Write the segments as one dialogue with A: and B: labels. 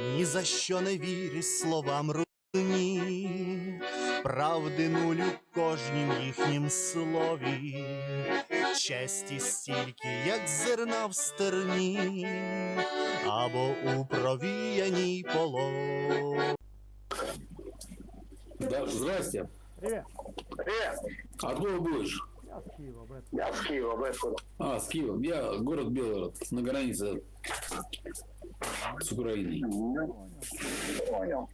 A: Ні за що не вірю словам рудні, правди нулю в кожнім їхнім слові, честі стільки, як зерна в стерні, або у провіяній полоні.
B: Да, здрасте.
C: Привет,
D: Привет,
B: Откуда будешь?
C: я с Киева, Бэт.
D: я с Киева, Бэткуда.
B: А, с Киевом. Я город Белгород, на границе с Украиной.
D: Понял.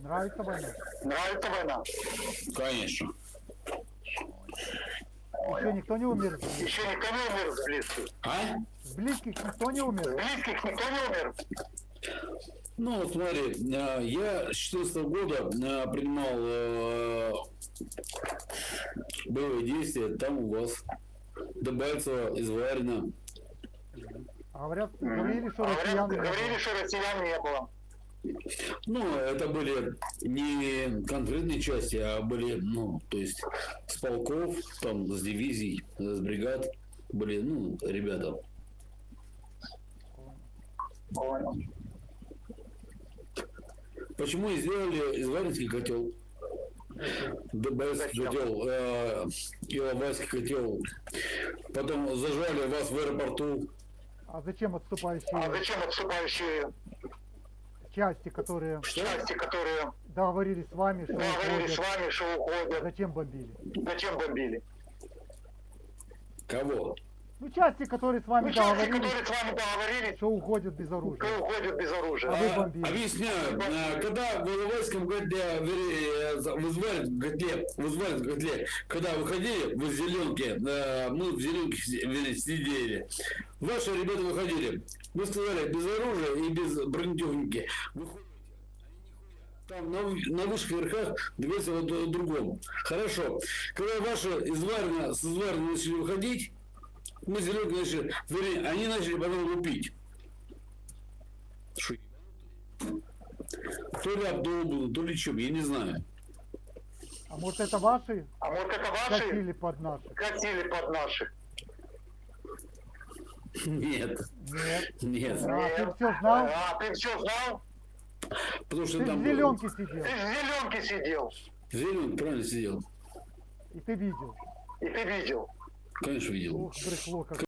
C: Нравится война?
D: Нравится война?
B: Конечно.
C: Еще никто не умер?
D: Еще никто не умер с близких.
B: А?
C: С близких никто не
D: С
C: умер?
D: близких никто не умер?
B: Ну, вот смотри, э, я с 14 года э, принимал э, боевые действия там у вас. Дебальцево, Изварина.
C: А говорят, говорили, что
D: Говорят,
C: россиян не
D: говорили,
C: было.
D: что россиян не было.
B: Ну, это были не конкретные части, а были, ну, то есть с полков, там, с дивизий, с бригад были, ну, ребята.
D: Понял.
B: Почему и сделали изваринский котел? ДБС котел, э, Иловайский котел. Потом зажали вас в аэропорту.
C: А зачем
D: А
C: отступающие
D: зачем отступающие
C: части, которые
D: части, которые
C: договорились с вами, что
D: договорились с
C: уходят?
D: вами, что уходят?
C: Зачем бомбили?
D: Зачем бомбили?
B: Кого?
C: Ну, части, которые с вами
D: Ну, части,
C: договорились,
D: которые с вами договорились,
C: что уходят без оружия.
D: что уходят без оружия.
C: А вы бомбили.
B: объясняю, э, когда в Иловайском котле, вернее, за- в Изваринском котле, в Изваринском котле, когда выходили вы в зеленке, э, мы в зеленке сидели, ваши ребята выходили, вы сказали, без оружия и без бронетехники. Выходите. Там на, на высших верхах двигаться вот о другом. Хорошо. Когда ваши изварина с изварина начали выходить, мы зеленки начали, вернее, они начали потом лупить. Шо, то ли Абдулу, то ли чем, я не знаю.
C: А может это ваши
D: А может это ваши
C: катили под наши?
D: катили под наших?
B: Нет,
C: Нет.
B: нет.
C: А, ты все знал?
D: А, ты все знал?
B: Потому что
C: Ты
B: там
C: в
B: был-
C: зеленке сидел,
D: Ты в зеленке сидел,
B: Зеленый правильно сидел.
C: и ты видел.
D: и ты видел.
B: Конечно, видел.
C: Ох, брехло как.